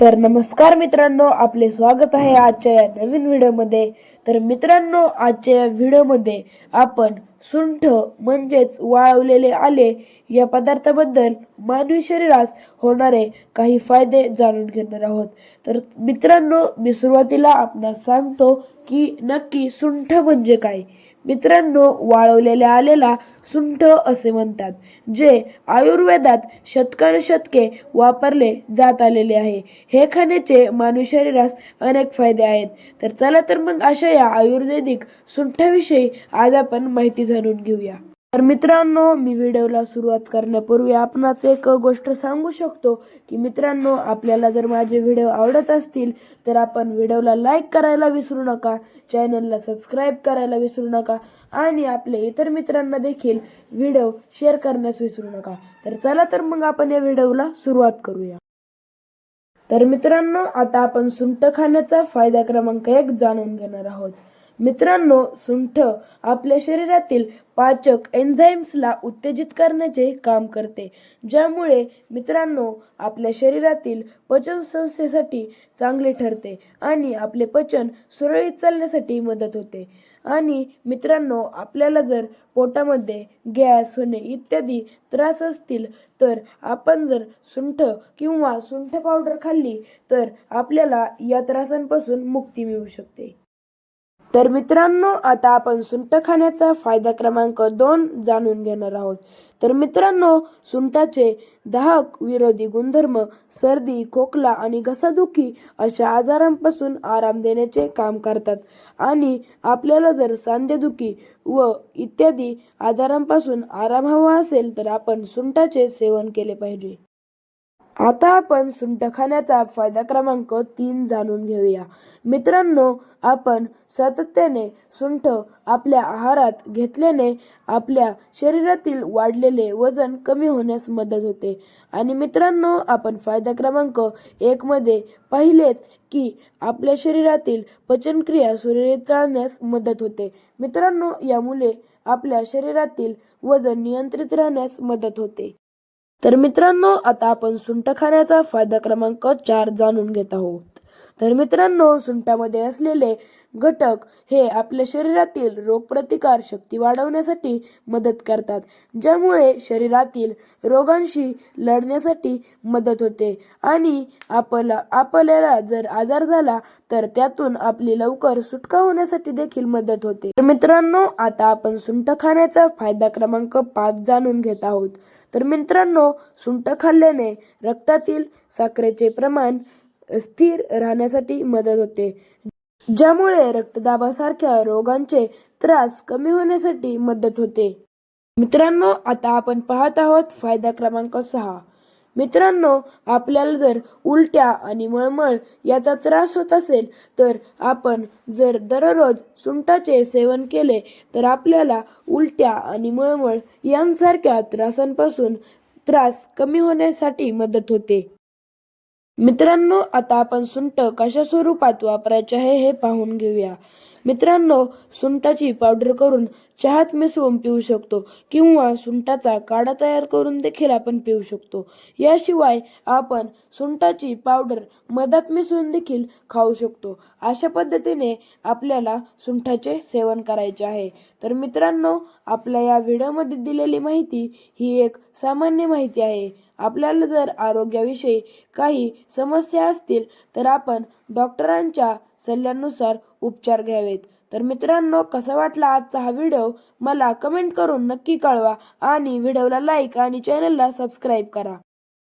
तर नमस्कार मित्रांनो आपले स्वागत आहे आजच्या या नवीन व्हिडिओमध्ये. तर मित्रांनो आजच्या या व्हिडिओमध्ये आपण सुंठ म्हणजेच वाळवलेले आले या पदार्थाबद्दल मानवी शरीरास होणारे काही फायदे जाणून घेणार आहोत. तर मित्रांनो मी सुरुवातीला आपणास सांगतो की नक्की सुंठ म्हणजे काय? मित्रांनो वाळवलेल्या आलेला सुंठ असे म्हणतात जे आयुर्वेदात शतकानुशतके वापरले जात आलेले आहे. हे खाण्याचे मानवी शरीरास अनेक फायदे आहेत. तर चला तर मग अशा या आयुर्वेदिक सुंठाविषयी आज आपण माहिती जाणून घेऊया. तर मित्रांनो मी व्हिडिओला सुरुवात करण्यापूर्वी आपणास एक गोष्ट सांगू शकतो की मित्रांनो आपल्याला जर माझे व्हिडिओ आवडत असतील तर आपण व्हिडिओला लाईक करायला विसरू नका चॅनलला सबस्क्राईब करायला विसरू नका आणि आपल्या इतर मित्रांना देखील व्हिडिओ शेअर करण्यास विसरू नका. तर चला तर मग आपण या व्हिडिओला सुरुवात करूया. तर मित्रांनो आता आपण सुंट खाण्याचा फायदा क्रमांक एक जाणून घेणार आहोत. मित्रांनो सुंठ आपल्या शरीरातील पाचक एन्झाईम्सला उत्तेजित करण्याचे काम करते. ज्यामुळे मित्रांनो आपल्या शरीरातील पचन संस्थेसाठी चांगले ठरते आणि आपले पचन सुरळीत चालण्यासाठी मदत होते. आणि मित्रांनो आपल्याला जर पोटामध्ये गॅस होणे इत्यादी त्रास असतील तर आपण जर सुंठ किंवा सुंठ पावडर खाल्ली तर आपल्याला या त्रासांपासून मुक्ती मिळू शकते. तर मित्रांनो आता आपण सुंठ खाण्याचा फायदा क्रमांक दोन जाणून घेणार आहोत. तर मित्रांनो सुंठाचे दाहक विरोधी गुणधर्म सर्दी खोकला आणि घसादुखी अशा आजारांपासून आराम देण्याचे काम करतात. आणि आपल्याला जर सांधेदुखी व इत्यादी आजारांपासून आराम हवा असेल तर आपण सुंठाचे सेवन केले पाहिजे. आता आपण सुंठ खाण्याचा फायदा क्रमांक तीन जाणून घेऊया. मित्रांनो आपण सातत्याने सुंठ आपल्या आहारात घेतल्याने आपल्या शरीरातील वाढलेले वजन कमी होण्यास मदत होते. आणि मित्रांनो आपण फायदा क्रमांक एकमध्ये पाहिलेत पाहिलेच की आपल्या शरीरातील पचनक्रिया सुरळीत चालण्यास मदत होते. मित्रांनो यामुळे आपल्या शरीरातील वजन नियंत्रित राहण्यास मदत होते. तर मित्रांनो आता आपण सुंठ खाण्याचा फायदा क्रमांक चार जाणून घेत आहोत. तर मित्रांनो सुंठामध्ये असलेले घटक हे आपल्या शरीरातील रोगप्रतिकार शक्ती वाढवण्यासाठी मदत करतात ज्यामुळे शरीरातील रोगांशी लढण्यासाठी मदत होते. आणि आपला आपल्याला जर आजार झाला तर त्यातून आपली लवकर सुटका होण्यासाठी देखील मदत होते. तर मित्रांनो आता आपण सुंठ खाण्याचा फायदा क्रमांक पाच जाणून घेत आहोत. तर मित्रांनो सुंठ खाल्ल्याने रक्तातील साखरेचे प्रमाण स्थिर राहण्यासाठी मदत होते. ज्यामुळे रक्तदाबासारख्या रोगांचे त्रास कमी होण्यासाठी मदत होते. मित्रांनो आता आपण पाहत आहोत फायदा क्रमांक सहा. मित्रांनो आपल्याला जर उलट्या आणि मळमळ याचा त्रास होत असेल तर आपण जर दररोज सुंटाचे सेवन केले तर आपल्याला उलट्या आणि मळमळ यांसारख्या त्रासांपासून त्रास कमी होण्यासाठी मदत होते. मित्रांनो आता आपण सुंठ कशा स्वरूपात वापरायचे आहे हे पाहून घेऊया. मित्रांनो सुंठाची पावडर करून चहात मिसळून पिऊ शकतो किंवा सुंठाचा काढा तयार करून देखील आपण पिऊ शकतो. याशिवाय आपण सुंठाची पावडर मधात मिसळून देखील खाऊ शकतो. अशा पद्धतीने आपल्याला सुंठाचे सेवन करायचे आहे. तर मित्रांनो आपल्या या व्हिडिओमध्ये दिलेली माहिती ही एक सामान्य माहिती आहे. आपल्याला जर आरोग्याविषयी काही समस्या असतील तर आपण डॉक्टरांच्या सल्ल्यानुसार उपचार घ्यावेत. तर मित्रांनो कसा वाटला आजचा हा व्हिडिओ? मला कमेंट करून नक्की कळवा आणि व्हिडिओला लाईक आणि चॅनलला सबस्क्राईब करा.